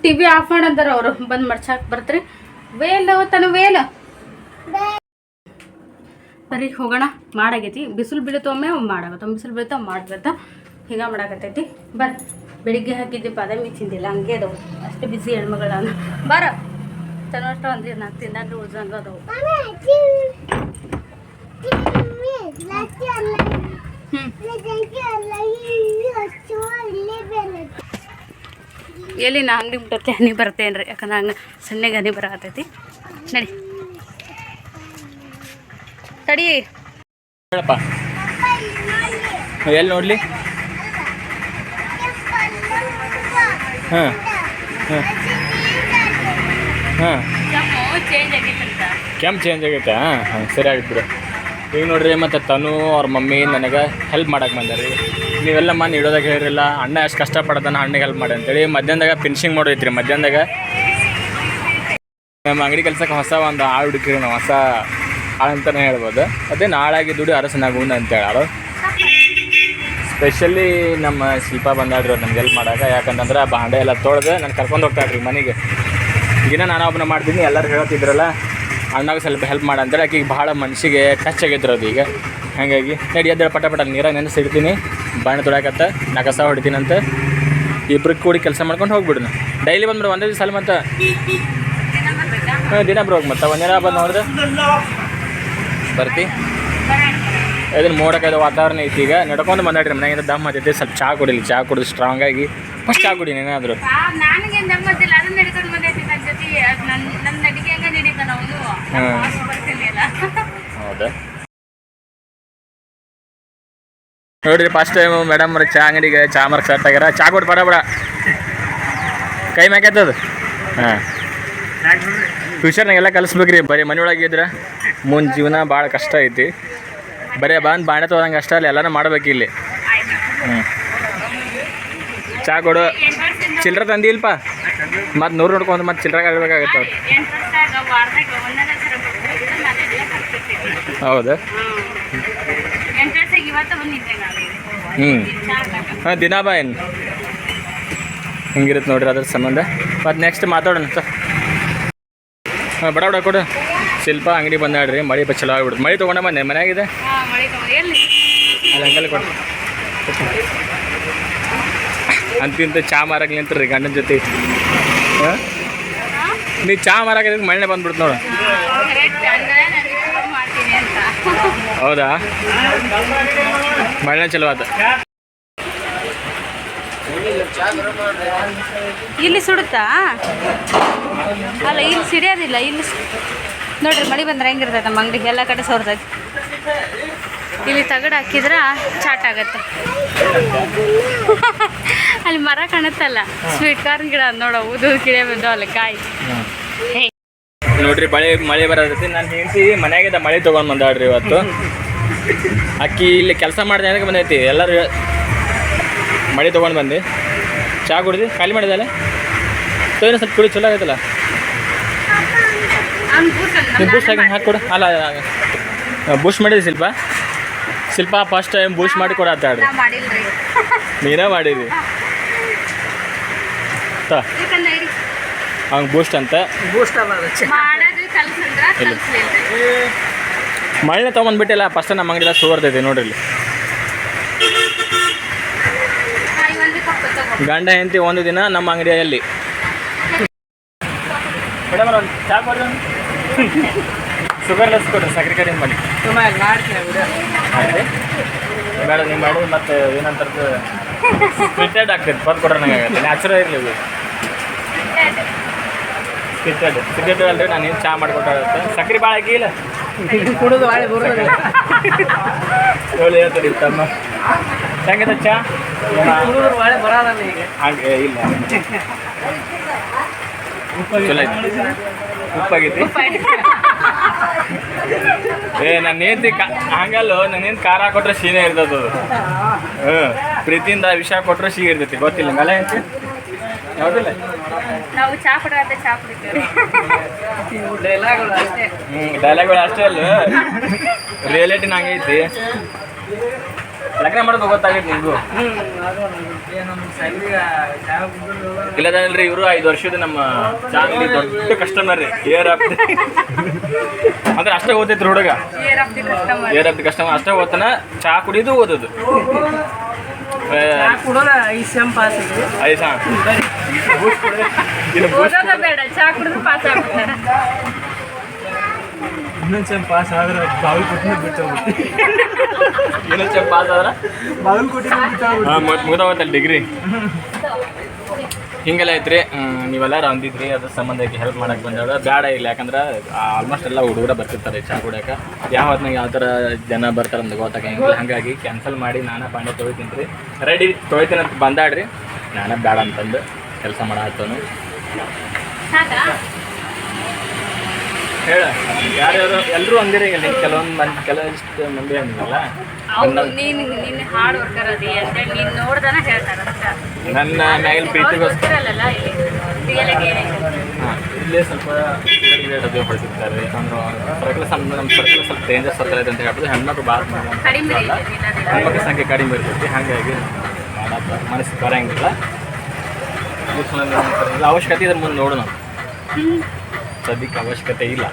ಟಿ ವಿ ಆಫ್ ಮಾಡಂದಾರ ಅವರು. ಬಂದು ಮಡ್ಸಾಕ್ ಬರ್ತ್ರಿ. ವೇಲ್ ತನ ವೇಲ್. ಬರೀ ಹೋಗೋಣ. ಮಾಡಾಗೈತಿ ಬಿಸಿಲು ಬೀಳುತ್ತೆ ಒಮ್ಮೆ ಒಮ್ಮೆ ಮಾಡಾಗತ್ತೆ ಬಿಸಿಲು ಬೀಳುತ್ತೆ ಮಾಡ್ಬೇಕ ಹಿಂಗೆ ಮಾಡಾಕತ್ತೈತಿ. ಬರ್ ಬೆಳಿಗ್ಗೆ ಹಾಕಿದ್ದೆ ಬಾದಾಮಿ ತಿಂದಿಲ್ಲ. ಹಂಗೆ ಅದಾವು. ಅಷ್ಟು ಬಿಸಿ ಹೆಣ್ಮಗಳ ಬರ. ತನ್ನಷ್ಟು ಒಂದು ನಾನು ತಿಂದಂದ್ರೆ ಉಳ್ದಂಗೆ ಅದಾವು. ಎಲ್ಲಿ ನಾ ಅಂಗಡಿ ಮುಟ್ಟತ್ತೆ, ಹನಿ ಬರ್ತೇನೆ ರೀ ಯಾಕಂದ್ರೆ ಹಂಗೆ ಸಣ್ಣಗೆ ಹನಿ ಬರತೈತಿ ನಡಿ. ತಡಿ. ಹೇಳಪ್ಪ. ಎಲ್ಲಿ ನೋಡಲಿ? ಹಾಂ. ಹಾಂ. ಹಾಂ. ಕೆಮ್ಮು ಚೇಂಜ್ ಆಗೈತೆ. ಹಾಂ ಹಾಂ, ಸರಿ ಆಗಿತ್ತು ಬಿಡು. ಈಗ ನೋಡ್ರಿ ಮತ್ತು ತನು ಅವ್ರ ಮಮ್ಮಿ ನನಗೆ ಹೆಲ್ಪ್ ಮಾಡಕ್ಕೆ ಬಂದಾರಿ. ನೀವೆಲ್ಲ ಮನೆ ಇಡೋದಾಗ ಹೇಳಿರಲ್ಲ ಅಣ್ಣ ಅಷ್ಟು ಕಷ್ಟಪಡ್ತಾನೆ ಅಣ್ಣಗೆ ಹೆಲ್ಪ್ ಮಾಡಿ ಅಂತೇಳಿ ಮಧ್ಯಾಹ್ನದಾಗ ಫಿನಿಶಿಂಗ್ ಮಾಡೋದೈತ್ರಿ ಮಧ್ಯಾಹ್ನದಾಗ. ನಮ್ಮ ಅಂಗಡಿ ಕೆಲ್ಸಕ್ಕೆ ಹೊಸ ಒಂದು ಆಳು ಹುಡುಕಿರಿ, ನಾವು ಹೊಸ ಅಂತಲೇ ಹೇಳ್ಬೋದು. ಅದೇ ನಾಳಾಗಿ ದುಡಿ ಅರಸನಾಗುಣ ಅಂತ ಹೇಳಾರು ಸ್ಪೆಷಲಿ ನಮ್ಮ ಶಿಲ್ಪ ಬಂದಾಡ್ರಿ ನಮ್ಗೆ ಹೆಲ್ಪ್ ಮಾಡಾಕ ಯಾಕಂತಂದ್ರೆ ಆ ಬಾಂಡೆ ಎಲ್ಲ ತೊಳೆದು ನಾನು ಕರ್ಕೊಂಡು ಹೋಗ್ತಾಳ್ರಿ ಮನೆಗೆ. ಈಗಿನ ನಾನು ಒಬ್ಬನ ಮಾಡ್ತೀನಿ, ಎಲ್ಲರೂ ಹೇಳ್ತಿದ್ರಲ್ಲ, ಅಣ್ಣಗೆ ಸ್ವಲ್ಪ ಹೆಲ್ಪ್ ಮಾಡ ಅಂತೇಳಿ ಆಕಿಗೆ ಭಾಳ ಮನಸ್ಸಿಗೆ ಟಚ್ ಅದು ಈಗ. ಹಾಗಾಗಿ ನಡಿ ಎದ್ದೇಳ ಪಟ ಪಟ ನೀರಾಗ ನೆನೆಸಿಡ್ತೀನಿ ಬಾಣೆ ತೊಳಕತ್ತ ನಾ ಕಸ ಹೊಡಿತೀನಂತ. ಇಬ್ರಿಗೆ ಕೂಡಿ ಕೆಲಸ ಮಾಡ್ಕೊಂಡು ಹೋಗ್ಬಿಡ್ನು. ಡೈಲಿ ಬಂದ್ಬಿಡು, ಒಂದೇ ದಿವಸ ಅಲ್ಲಿ ಮತ್ತೆ. ಹಾಂ, ದಿನ ಬ್ರೋಗ್ ಮತ್ತೆ ಒಂದಿನ ಬಂದು ನೋಡಿದ್ರೆ ಬರ್ತಿ. ಇದನ್ನು ಮೋಡಕ್ಕಾದ ವಾತಾವರಣ ಐತಿ ಈಗ. ನಡ್ಕೊಂಡು ಬಂದಾಡ್ರಿ ಮನೆಯಿಂದ ದಮ್ ಹತ್ತೈತಿ. ಸ್ವಲ್ಪ ಚಹಾ ಕುಡಿಲಿ. ಚಹಾ ಕುಡಿದು ಸ್ಟ್ರಾಂಗ್ ಆಗಿ. ಫಸ್ಟ್ ಚಹಾ ಕುಡಿ ಏನಾದರೂ. ಹೌದಾ? ನೋಡ್ರಿ ಫಸ್ಟ್ ಟೈಮ್ ಮೇಡಮ್ ಚಹಾ ಅಂಗಡಿಗೆ ಚಹಾ ಮಾರ್ಕ್ ಸೆಟ್ ಆಗ್ಯಾರ. ಚಹಾ ಕೊಟ್ಟು ಬಡ ಬಡ ಕೈ ಮ್ಯಾಕೈತದ ಹಾಂ. ಫ್ಯೂಚರ್ನಾಗೆಲ್ಲ ಕಲಿಸ್ಬೇಕ್ರಿ. ಬರೀ ಮನೆ ಒಳಗೆ ಇದ್ರೆ. ಮುಂದೆ ಜೀವನ ಭಾಳ ಕಷ್ಟ ಐತಿ. ಬರೀ ಬಂದು ಬಾಣೆ ತೊಗೊಳಂಗೆ ಅಷ್ಟ, ಅಲ್ಲಿ ಎಲ್ಲನೂ ಮಾಡ್ಬೇಕು ಇಲ್ಲಿ. ಹ್ಞೂ ಚಾ ಕೊಡು. ಚಿಲ್ಲರೆ ತಂದಿಲ್ಪ? ಮತ್ತು ನೂರು ನೋಡ್ಕೊಂಡು ಮತ್ತೆ ಚಿಲ್ಲರೆ ಕಳ್ಬೇಕಾಗತ್ತೆ ಅವ್ರು. ಹೌದಾ? ಹ್ಞೂ. ಹಾಂ, ದಿನ ಬಾ ಏನು? ಹಿಂಗಿರುತ್ತೆ ನೋಡ್ರಿ ಅದ್ರ ಸಂಬಂಧ. ಮತ್ತು ನೆಕ್ಸ್ಟ್ ಮಾತಾಡೋಣ ಸರ್ ಹಾಂ, ಬಡ ಬಡ ಕೊಡು. ಶಿಲ್ಪ ಅಂಗಡಿ ಬಂದಾಡ್ರಿ ಮಳೆ ಬ ಚಲೋ ಆಗ್ಬಿಡ್ತು. ಮಳೆ ತೊಗೊಂಡ ಬಂದೆ ಮನೆಯಾಗಿದೆ? ಅಲ್ಲಿ ಕೊಡು ಅಂತಿಂತ ಚಾ ಮಾರಾಗ್ಲಿ ನಿಂತ್ರಿ ಗಂಡನ ಜೊತೆ. ಹಾಂ? ನೀ ಚಾ ಮಾರಕ್ಕೆ ಮಳೆ ಬಂದ್ಬಿಡ್ತು ನೋಡು. ಹೌದಾ? ಮಳೆ ಚಲೋ ಆತ. ಇಲ್ಲಿ ಸುಡುತ್ತಾ? ಅಲ್ಲ ಇಲ್ಲಿ ಸಿಡಿಯೋದಿಲ್ಲ ಇಲ್ಲಿ ನೋಡ್ರಿ, ಮಳೆ ಬಂದ್ರೆ ಹೆಂಗಿರ್ತೈತೆ ನಮ್ಮ ಅಂಗಡಿ? ಎಲ್ಲ ಕಡೆ ಸೋರ್ತೈತಿ ಇಲ್ಲಿ ತಗಡು ಹಾಕಿದ್ರ ಚಾಟ್ ಆಗತ್ತೆ. (laughs) ಅಲ್ಲಿ ಮರ ಕಾಣುತ್ತಲ್ಲ ಸ್ವೀಟ್ ಕಾರ್ನ್ ಗಿಡ ನೋಡ ಉದು ಗಿಡ ಅಲ್ಲಿ ಕಾಯಿ. ಹೇ. ನೋಡ್ರಿ, ಮಳೆ ಮಳೆ ಬರತೈತಿ ನಾನು ಹೆಂಡತಿ ಮನೆಯಾಗಿದ್ದ ಮಳೆ ತೊಗೊಂಡು ಬಂದಾಡ್ರಿ ಇವತ್ತು. ಅಕ್ಕಿ ಇಲ್ಲಿ ಕೆಲಸ ಮಾಡಿದೆ ಏನಕ್ಕೆ ಬಂದೈತಿ. ಎಲ್ಲರೂ ಮಳೆ ತೊಗೊಂಡು ಬಂದು. ಚಹಾ ಕುಡ್ದು? ಖಾಲಿ ಮಾಡಿದಲ್ಲ ಅಲ್ಲ ಸ್ವಲ್ಪ ಕುಡಿ, ಚಲೋ ಆಗೈತಲ್ಲ? ಬೂಸ್ಟ್ ಹಾಕಿ ಹಾಕಿ ಕೊಡು ಅಲ್ಲ ಬೂಸ್ಟ್ ಮಾಡಿದ್ರಿ Shilpa? Shilpa first time boost ಮಾಡಿ ಕೊಡತ್ತಾಡ್ರಿ ನಾ ಮಾಡಿಲ್ರಿ. ನೀನೇ ಮಾಡಿದ್ರಿ ಹಂಗೆ ಬೂಸ್ಟ್ ಅಂತ. ಮಳೆ ತೊಗೊಂಡ್ಬಿಟ್ಟಿಲ್ಲ ಫಸ್ಟ್ ನಮ್ಮ ಅಂಗಡಿಲ್ಲ ಸೋರ್ತೈತಿ ನೋಡ್ರಿ ಇಲ್ಲಿ. ಗಂಡ ಹೆಂಡತಿ ಒಂದು ದಿನ ನಮ್ಮ ಅಂಗಡಿಯಲ್ಲಿ. ಮೇಡಮ್ ಒಂದು ಚಾ ಕೊಡ್ರಿ. ಶುಗರ್ ಲೆಸ್ ಕೊಡ್ರಿ ಸಕ್ಕರೆ ಕಡಿಮೆ ಮಾಡಿ. ಮೇಡಮ್ ಬೇಡ. ನೀವು ಮಾಡೋದು ಮತ್ತೆ ಏನಂತಾರದು ಸ್ಪಿಟೆಡ್ ಆಗ್ತೈತೆ ಬಂದು ಕೊಡ್ರಿ ನಂಗೆ ಆಗತ್ತೆ. ನ್ಯಾಚುರಲ್ ಇರಲಿ ಸ್ಪಿಟೆಡ್ ಸ್ಪಿಟೆಡ್ ಅಲ್ರಿ ನಾನು ಏನು ಚಾ ಮಾಡಿಕೊಟ್ಟಾಗುತ್ತೆ ಸಕ್ಕರೆ ಭಾಳ ಆಗಿಲ್ಲ ಕುಡಿದು ಬರೋದು ಹೇಳಿ ಹೇಳ್ತಾರೆ ತಮ್ಮ. ಹೆಂಗಿದೆ ಚಾ? ಕುಡಿದ್ರು ಬಾಳೆ ಬರೋದಲ್ಲ ಈಗ ಹಾಗೆ ಇಲ್ಲ. (laughs) ಚಲೋ ಉಪ್ಪಾಗೈತಿ ಏ ನನ್ನ ಹೆಂಡತಿ ಹಂಗಲ್ಲೋ ನನ್ನ ಹೆಂಡತಿ ಖಾರ ಕೊಟ್ರೆ ಸೀನೆ ಇರ್ತದ. ಅದು ಹ್ಞೂ ಪ್ರೀತಿಯಿಂದ ವಿಷ ಕೊಟ್ರೆ ಸೀ ಇರ್ತೈತಿ. ಗೊತ್ತಿಲ್ಲ ಹಂಗಲ್ಲ ಹೆಂಡತಿ? ಯಾವುದಿಲ್ಲ? ನಾವು ಚಾ ಕುಡಿಯೋದೇ ಚಾ ಕುಡಿತೀವಿ. ಡೈಲಾಗ್ಗಳು ಅಷ್ಟೇ ಹ್ಞೂ ಡೈಲಾಗ್ಗಳು ಅಷ್ಟೇ ಅಲ್ಲ. ರಿಯಾಲಿಟಿ ನಂಗೈತಿ ಲಗ್ನ ಮಾಡೋದು ಗೊತ್ತಾಗೈತೆ ನಿಮಗೂ. ಇಲ್ಲದಲ್ರಿ ಇವರು ಐದು ವರ್ಷದ ನಮ್ಮ ಚಾಂಗ್ಲಿ ದೊಡ್ಡ ಕಸ್ಟಮರ್ ರೀ. ಏರ್ ಅಪ್ ಅಂದ್ರೆ ಅಷ್ಟೇ ಓದೈತ್ರಿ ಹುಡುಗ. ಏರ್ ಆಫ್ ಕಸ್ಟಮರ್ ಅಷ್ಟೇ ಓದ್ತಾನ ಚಾ ಕುಡಿದು ಓದೋದು. ಐದು ಇನ್ನೊಂದು ಸೆಮ್ ಪಾಸ್ ಆದ್ರೆ ಬಾಗಲಕೋಟೆ ಬಿಟ್ಟು ಇನ್ನೊಂದು ಪಾಸ್ ಆದ್ರ? ಬಾಗಲಕೋಟೆ ಡಿಗ್ರಿ ಹಿಂಗೆಲ್ಲ ಐತ್ರಿ ನೀವೆಲ್ಲರೂ ಅಂದಿದ್ರಿ ಅದ್ರ ಸಂಬಂಧಕ್ಕೆ ಹೆಲ್ಪ್ ಮಾಡಕ್ಕೆ ಬಂದಾವ ಬೇಡ ಇಲ್ಲ ಯಾಕಂದ್ರೆ ಆಲ್ಮೋಸ್ಟ್ ಎಲ್ಲ ಹುಡುಗರ ಬರ್ತಿರ್ತಾರೆ ಚಾ ಕುಡಿಯೋಕೆ ಯಾವ ಹೊತ್ನಾಗ ಯಾವ ಥರ ಜನ ಬರ್ತಾರೆ ಅಂತ ಗೊತ್ತಾಗಂಗಿಲ್ಲ. ಹಾಗಾಗಿ ಕ್ಯಾನ್ಸಲ್ ಮಾಡಿ ನಾನು ಪಾಂಡೆ ತೊಳಿತೀನಿ. ರೀ ರೆಡಿ ತೊಳಿತೀನಿ ಅಂತ ಬಂದಾಡ್ರಿ ನಾನೇ ಬೇಡ ಅಂತಂದು ಕೆಲಸ ಮಾಡ್ತಾನು ಸಾಕಾ ಹೇಳ. ಯಾರ್ಯಾರು ಎಲ್ಲರೂ ಅಂದಿರಿ ಈಗ ನೀವು ಕೆಲವೊಂದು ಮಂದಿ ಕೆಲವಷ್ಟು ಮಂದಿ ಅಂದಿಲ್ಲ ನೀನು ನಿನ್ನ ಹಾರ್ಡ್ ವರ್ಕರ್ ಅದಿ ಅಂತೇಳಿ ನೀನು ನೋಡ್ದನ ಹೇಳ್ತಾರ ನನ್ನ ಮ್ಯಾಗಿನ ಪ್ರೀತಿಗೋಸ್ಕರ. ಅಲ್ಲಲ್ಲ ಇಲ್ಲಿ. ಸ್ವಲ್ಪ ಅಂದ್ರೆ ಸರ್ಕಲ್ ಸಮ್ ನಮ್ಮ ಸರ್ಕಲ್ ಸ್ವಲ್ಪ ಡೇಂಜರ್ ಸರ್ಕಲ್ ಅಂತ ಹೇಳ್ಬೋದು ಹೆಣ್ಮಕ್ಳು ಭಾಳ. ಹೆಣ್ಮಕ್ಳ ಸಂಖ್ಯೆ ಕಡಿಮೆ ಇರ್ತೈತಿ. ಹಾಗಾಗಿ ಮನಸ್ಸು ಬರಂಗಿಲ್ಲ. ಅವಶ್ಯಕತೆ ಇದ್ರ ಮುಂದೆ ನೋಡೋಣ ಸದ್ಯಕ್ಕೆ ಅವಶ್ಯಕತೆ ಇಲ್ಲ.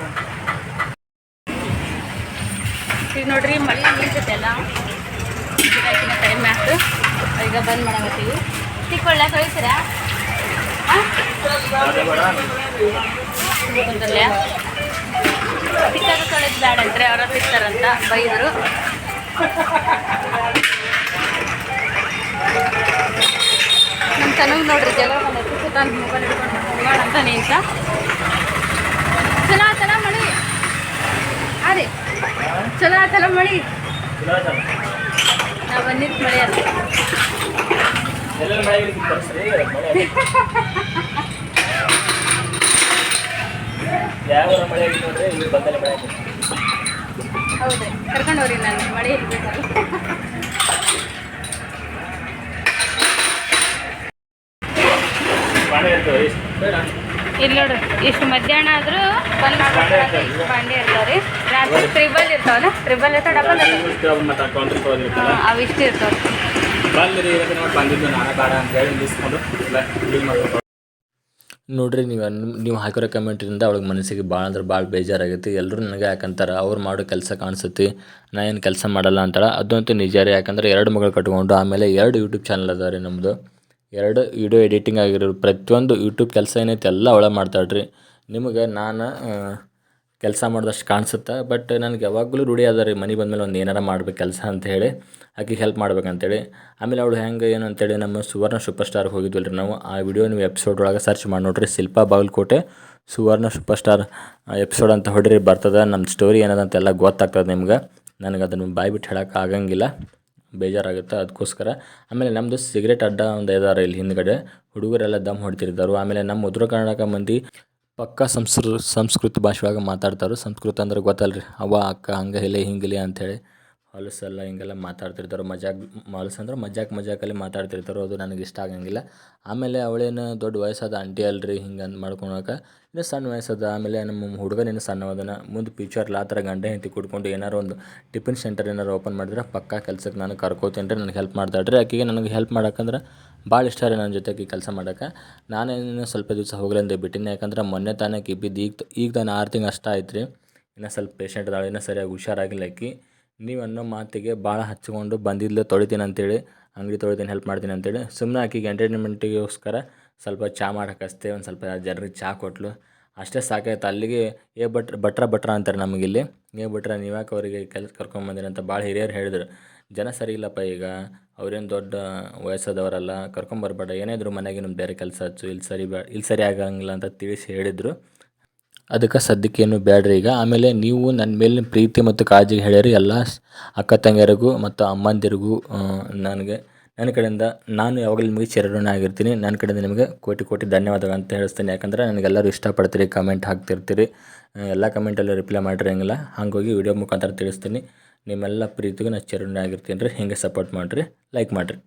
ಈಗ ನೋಡ್ರಿ, ಮಳೆ ನಿಂತೈತೆಲ್ಲ ಟೈಮ್ ಆಯ್ತು ಈಗ ಬಂದ್ ಮಾಡಕತ್ತೀವಿ. ತಿಕ್ಕೊಳ್ಳ ಕಳಿಸಿರಾ ಬಂದಲ್ಲ ಬೇಡ ಅಂತಾರೆ ಅವ್ರ ಅಂತ ಬೈದರು. ನಮ್ಮ ತನಗೆ ನೋಡ್ರಿ, ಜಗಳ ಬಂದೈತಿ ತಾನು ಮೊಬೈಲ್ ಹಿಡ್ಕೊಂಡು ಅಂತ ನಿಂತ ಚಲೋ ಆತಲ್ಲ ಮಳಿ ಅದೇ ಚಲೋ ಆತಲ್ಲ ಮಳಿ? ನಾವು ಬಂದಿದ್ದು ಮಳೆ ಅಲ್ಲ. ಹೌದು ಕರ್ಕೊಂಡು ಹೋಗ್ರಿ ನಾನು ಮಳೆ ಇರ್ಬೇಕಲ್ಲ ಇಲ್ಲಿ ನೋಡ್ರಿ ಇಷ್ಟು ಮಧ್ಯಾಹ್ನ ಆದ್ರೂ ಬಂದ್ ಮಾಡ್ತಾರೆ ಬಾಂಡೆ ಇರ್ತಾವ್ರಿ ರಾತ್ರಿ ಟ್ರಿಬಲ್ ಇರ್ತಾವಲ್ಲ ಟ್ರಿಬಲ್ ಇರ್ತಾವ ಡಬಲ್ ಅವಿಷ್ಟು ಇರ್ತಾವ ನೋಡ್ರಿ ನೀವು ನೀವು ಹಾಕಿರೋ ಕಮೆಂಟಿಂದ ಅವ್ಳಿಗೆ ಮನಸ್ಸಿಗೆ ಭಾಳ ಅಂದ್ರೆ ಭಾಳ ಬೇಜಾರಾಗೈತಿ ಎಲ್ಲರೂ ನನಗೆ ಯಾಕಂತಾರೆ ಅವ್ರು ಮಾಡೋ ಕೆಲಸ ಕಾಣಿಸುತ್ತೆ ನಾ ಏನು ಕೆಲಸ ಮಾಡಲ್ಲ ಅಂತಾಳೆ ಅದಂತೂ ನಿಜ ರೀ. ಯಾಕಂದ್ರೆ ಎರಡು ಮಗಳು ಕಟ್ಕೊಂಡು ಆಮೇಲೆ ಎರಡು ಯೂಟ್ಯೂಬ್ ಚಾನಲ್ ಅದ ರೀ ನಮ್ಮದು ಎರಡು ವಿಡಿಯೋ ಎಡಿಟಿಂಗ್ ಆಗಿರೋ ಪ್ರತಿಯೊಂದು ಯೂಟ್ಯೂಬ್ ಕೆಲಸ ಏನೈತೆ ಎಲ್ಲ ಅವಳೆ ಮಾಡ್ತಾಳ್ರಿ. ನಿಮಗೆ ನಾನು ಕೆಲಸ ಮಾಡಿದಷ್ಟು ಕಾಣಿಸುತ್ತೆ. ಬಟ್ ನನಗೆ ಯಾವಾಗಲೂ ರೂಢಿ ಅದ ರೀ, ಮನೆ ಬಂದಮೇಲೆ ಒಂದು ಏನಾರ ಮಾಡ್ಬೇಕು ಕೆಲಸ ಅಂತ ಹೇಳಿ ಆಕೆಗೆ ಹೆಲ್ಪ್ ಮಾಡ್ಬೇಕಂತೇಳಿ. ಆಮೇಲೆ ಅವಳು ಹೆಂಗೆ ಏನು ಅಂತೇಳಿ ನಮ್ಮ ಸುವರ್ಣ ಸೂಪರ್ ಸ್ಟಾರ್ಗೆ ಹೋಗಿದ್ವಲ್ಲ ರೀ ನಾವು. ಆ ವಿಡಿಯೋ ನೀವು ಎಪಿಸೋಡ್ ಒಳಗೆ ಸರ್ಚ್ ಮಾಡಿ ನೋಡ್ರಿ. Shilpa Bagalkote Suvarna super star episode ಅಂತ ಹೊಡ್ರಿ, ಬರ್ತದೆ. ನಮ್ಮ ಸ್ಟೋರಿ ಏನದ ಅಂತೆಲ್ಲ ಗೊತ್ತಾಗ್ತದೆ ನಿಮ್ಗೆ. ನನಗೆ ಅದನ್ನು ಬಾಯಿ ಬಿಟ್ಟು ಹೇಳೋಕೆ ಆಗಂಗಿಲ್ಲ. ಬೇಜಾರಾಗುತ್ತೆ ಅದಕ್ಕೋಸ್ಕರ ಆಮೇಲೆ ನಮ್ಮದು ಸಿಗರೇಟ್ ಅಡ್ಡ ಒಂದು ಇದಾರೆ ಇಲ್ಲಿ ಹಿಂದ್ಗಡೆ. ಹುಡುಗರೆಲ್ಲ ದಮ್ ಹೊಡ್ತಿರ್ತಾರೆ. ಆಮೇಲೆ ನಮ್ಮ ಉತ್ತರ ಕರ್ನಾಟಕ ಮಂದಿ ಪಕ್ಕ ಸಂಸ್ಕೃ, ಸಂಸ್ಕೃತ ಭಾಷೆ ಒಳಗೆ ಮಾತಾಡ್ತಾರೆ, ಸಂಸ್ಕೃತ ಅಂದ್ರೆ ಗೊತ್ತಲ್ರಿ. ಅವ್ವ, ಅಕ್ಕ, ಹಂಗೆ ಇಲ್ಲಿ ಅಂತ ಅಂಥೇಳಿ ಹೊಲಸೆಲ್ಲ ಹಿಂಗೆಲ್ಲ ಮಾತಾಡ್ತಿರ್ತಾರೆ, ಮಜಾಕ್ ಹೊಲಸು ಅಂದ್ರೆ ಮಜಾಕ್ ಮಜಾಕಲ್ಲಿ ಮಾತಾಡ್ತಿರ್ತಾರೆ, ಅದು ನನಗೆ ಇಷ್ಟ ಆಗಂಗಿಲ್ಲ. ಆಮೇಲೆ ಅವಳೇನು ದೊಡ್ಡ ವಯಸ್ಸಾದ ಆಂಟಿ ಅಲ್ರಿ, ಹಿಂಗೆ ಅಂತ ಮಾಡ್ಕೊಳಕ. ಇನ್ನು ಸಣ್ಣ ವಯಸ್ಸದ, ಆಮೇಲೆ ನಮ್ಮ ಹುಡುಗನೇನು ಸಣ್ಣವದನ. ಮುಂದೆ ಫ್ಯೂಚರ್ ಥರ ಗಂಡ ಹೆಂಡತಿ ಕುಡ್ಕೊಂಡು ಏನಾರು ಒಂದು ಟಿಫಿನ್ ಸೆಂಟರ್ ಏನಾರು ಓಪನ್ ಮಾಡಿದ್ರೆ ಪಕ್ಕಾ ಕೆಲ್ಸಕ್ಕೆ ನಾನು ಕರ್ಕೋತೀನಿ ರೀ, ನನಗೆ ಹೆಲ್ಪ್ ಮಾಡ್ತಾಳ್ರಿ ಆಕೆಗೆ ನನಗೆ ಹೆಲ್ಪ್ ಮಾಡಕ್ಕಂದ್ರೆ ಭಾಳ ಇಷ್ಟ ರೀ ನನ್ನ ಜೊತೆಗೆ ಕೆಲಸ ಮಾಡೋಕೆ ನಾನೇನು ಸ್ವಲ್ಪ ದಿವಸ ಹೋಗ್ಲಂದೆ ಬಿಟ್ಟಿನಿ, ಯಾಕಂದ್ರೆ ಮೊನ್ನೆ ತಾನೇ ಕಿಬ್ಬಿದ್ದು, ಈಗ ಈಗ ತಾನು ಆರು ತಿಂಗ್ಳು ಅಷ್ಟ ಆಯ್ತು ರೀ. ಇನ್ನು ಸ್ವಲ್ಪ ಪೇಷಂಟ್ ಅದಾಳೆ, ಇನ್ನೂ ಸರಿಯಾಗಿ ಹುಷಾರಾಗಿಲ್ಲ ಆಕಿ. ನೀವು ಅನ್ನೋ ಮಾತಿಗೆ ಭಾಳ ಹಚ್ಚಿಕೊಂಡು ಬಂದಿದ್ಲು ತೊಳಿತೀನಿ ಅಂತೇಳಿ ಅಂಗಡಿ ತೊಳಿತೀನಿ ಹೆಲ್ಪ್ ಮಾಡ್ತೀನಿ ಅಂತೇಳಿ ಸುಮ್ಮನೆ ಆಕಿಗೆ ಎಂಟರ್ಟೈನ್ಮೆಂಟಿಗೋಸ್ಕರ ಸ್ವಲ್ಪ ಚಾ ಮಾಡಕ್ಕೆ ಅಷ್ಟೇ ಒಂದು ಸ್ವಲ್ಪ ಜನರಿಗೆ ಚಾ ಕೊಟ್ಲು. ಅಷ್ಟೇ ಸಾಕಾಯ್ತು. ಅಲ್ಲಿಗೆ ಏ ಭಟ್ರ ಭಟ್ರ ಭಟ್ರ ಅಂತಾರೆ ನಮಗಿಲ್ಲಿ. ಏ ಭಟ್ರ, ನೀವ್ಯಾಕೆ ಅವರಿಗೆ ಕೆಲಸ ಕರ್ಕೊಂಬಂದಿರಿ ಅಂತ ಭಾಳ ಹಿರಿಯರು ಹೇಳಿದ್ರು. ಜನ ಸರಿ ಇಲ್ಲಪ್ಪ ಈಗ. ಅವ್ರೇನು ದೊಡ್ಡ ವಯಸ್ಸಾದವರಲ್ಲ ಕರ್ಕೊಂಬರ್ಬೇಡ ಏನೇ ಇದ್ರು ಮನೆಗೆ ನಮ್ಮ ಬೇರೆ ಕೆಲಸ ಹಚ್ಚು ಇಲ್ಲಿ ಸರಿ ಬೇ ಇಲ್ಲಿ ಸರಿ ಆಗಂಗಿಲ್ಲ ಅಂತ ತಿಳಿಸಿ ಹೇಳಿದರು. ಅದಕ್ಕೆ ಸದ್ಯಕ್ಕೇನು ಬೇಡ್ರಿ ಈಗ. ಆಮೇಲೆ ನೀವು ನನ್ನ ಮೇಲಿನ ಪ್ರೀತಿ ಮತ್ತು ಕಾಳಜಿಗೆ ಹೇಳಿರಿ ಎಲ್ಲ ಅಕ್ಕ ತಂಗಿಯರಿಗೂ ಮತ್ತು ಅಮ್ಮಂದಿರಿಗೂ ನನಗೆ. ನನ್ನ ಕಡೆಯಿಂದ ನಾನು ಯಾವಾಗಲೂ ನಿಮಗೆ ಚಿರಋಣ ಆಗಿರ್ತೀನಿ. ನನ್ನ ಕಡೆಯಿಂದ ನಿಮಗೆ ಕೋಟಿ ಕೋಟಿ ಧನ್ಯವಾದಗಳು ಅಂತ ಹೇಳಿಸ್ತೀನಿ ಯಾಕಂದರೆ ನನಗೆಲ್ಲರೂ ಇಷ್ಟಪಡ್ತೀರಿ, ಕಮೆಂಟ್ ಹಾಕ್ತಿರ್ತೀರಿ. ಎಲ್ಲ ಕಮೆಂಟಲ್ಲೂ ರಿಪ್ಲೈ ಮಾಡಿರಂಗಿಲ್ಲ ಹಾಗಾಗಿ ವಿಡಿಯೋ ಮುಖಾಂತರ ತಿಳಿಸ್ತೀನಿ. ನಿಮ್ಮೆಲ್ಲ ಪ್ರೀತಿಗೂ ನಾನು ಚಿರಋಣ ಆಗಿರ್ತೀನಿ ರೀ. ಹಿಂಗೆ ಸಪೋರ್ಟ್ ಮಾಡಿರಿ ಲೈಕ್ ಮಾಡಿರಿ.